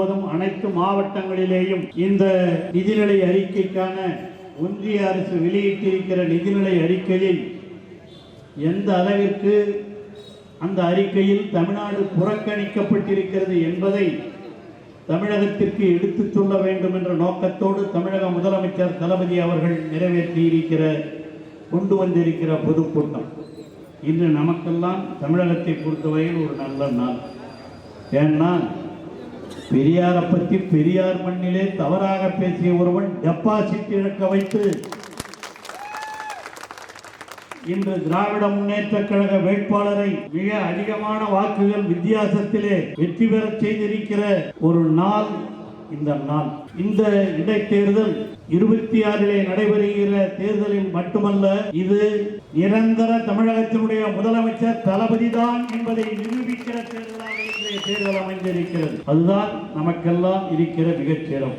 முழுவதும் அனைத்து மாவட்டங்களிலேயும் இந்த நிதிநிலை அறிக்கைக்கான ஒன்றிய அரசு வெளியிட்டிருக்கிற நிதிநிலை அறிக்கையில் எந்த அளவிற்கு அந்த அறிக்கையில் தமிழ்நாடு புறக்கணிக்கப்பட்டிருக்கிறது என்பதை தமிழகத்திற்கு எடுத்துச் சொல்ல வேண்டும் என்ற நோக்கத்தோடு தமிழக முதலமைச்சர் தளபதி அவர்கள் நிறைவேற்றியிருக்கிற கொண்டு வந்திருக்கிற பொதுக்கூட்டம். இன்று நமக்கெல்லாம் தமிழகத்தை பொறுத்தவரையில் ஒரு நல்ல நாள். ஏன்னா பெரியாரை பற்றி பெரியார் மண்ணிலே தவறாக பேசிய ஒருவன் டெபாசிட் இழக்க வைத்து இன்று திராவிட முன்னேற்ற கழக வேட்பாளரை மிக அதிகமான வாக்குகள் வித்தியாசத்திலே வெற்றி பெற செய்திருக்கிற ஒரு நாள் இந்த நாள். இந்த இடைத்தேர்தல் இருபத்தி ஆறிலே நடைபெறுகிற தேர்தல் மட்டுமல்ல இது நிரந்தர தமிழகத்தினுடைய முதலமைச்சர் தளபதிதான் என்பதை நிரூபிக்கிற தேர்தலாக இன்றைய தேர்தல் அமைந்திருக்கிறது. அதுதான் நமக்கெல்லாம் இருக்கிற மிகச்சிறம்